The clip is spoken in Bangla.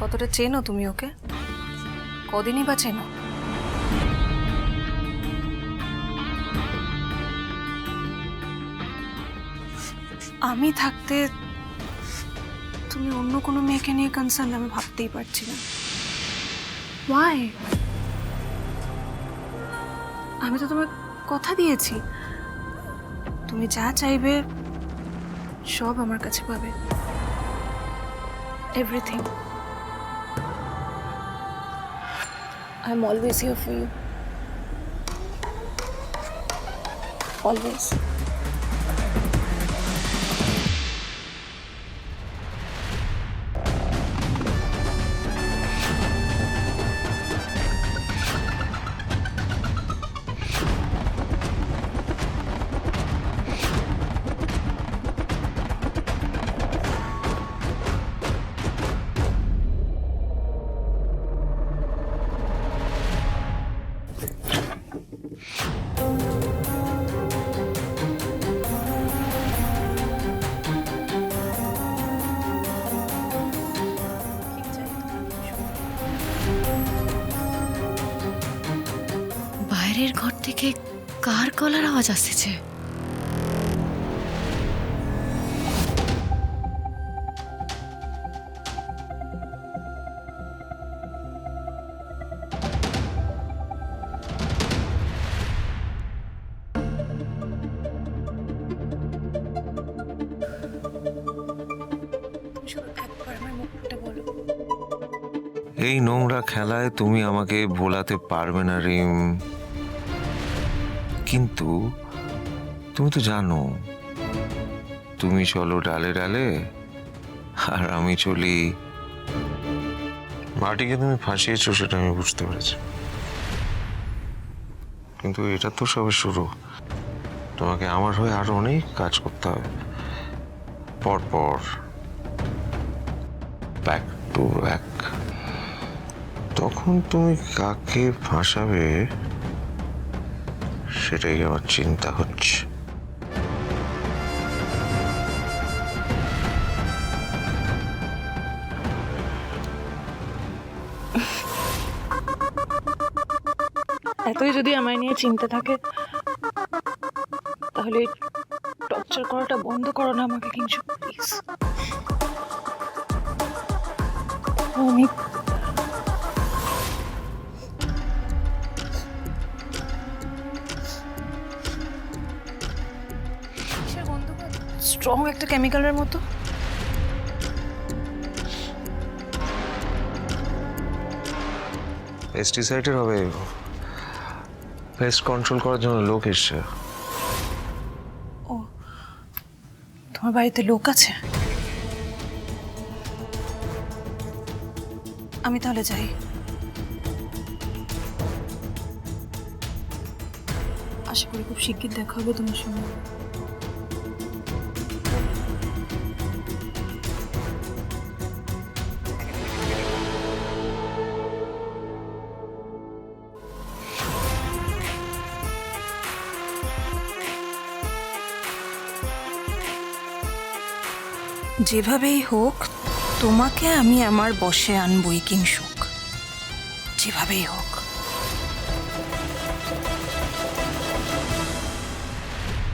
কতটা চেনো তুমি ওকে? কদিনই বা চেনো? আমি থাকতে তুমি অন্য কোনো মেয়েকে নিয়ে কনসার্ন আমি ভাবতেই পারছি না। ওয়াই আমি তো তোমার কথা দিয়েছি। তুমি যা চাইবে, সব আমার কাছে পাবে। Everything I'm always here for you. Always. বাইরের ঘর থেকে কার কলার আওয়াজ আসতেছে এই নোংরা খেলায় তুমি আমাকে ভোলাতে পারবে না রিম কিন্তু তুমি তো জানো, তুমি চলো ডালে ডালে আর আমি চলি। মাটিকে তুমি ফাঁসিয়েছো সেটা আমি বুঝতে পেরেছি। কিন্তু এটা তো সবে শুরু। তোমাকে আমার হয়ে আরও অনেক কাজ করতে হবে। পরপর ব্যাক টু ব্যাক তখন তুমি কাকে ফাঁসাবে, সেটাই আমার চিন্তা হচ্ছে। এতই যদি আমায় নিয়ে চিন্তা থাকে, তাহলে টর্চার করাটা বন্ধ করো না আমাকে, কিন্তু প্লিজ আমি স্ট্রং একটা কেমিক্যালের মতো। পেস্টিসাইডের হবে। পেস্ট কন্ট্রোল করার জন্য লোক এসছে। ও তোমার বাড়িতে লোক আছে? আমি তাহলে যাই। আশা করি খুব শিগগির দেখা হবে তোমার সঙ্গে। যেভাবেই হোক তোমাকে আমি আমার বসে আনবই কিংসুক। যেভাবেই হোক।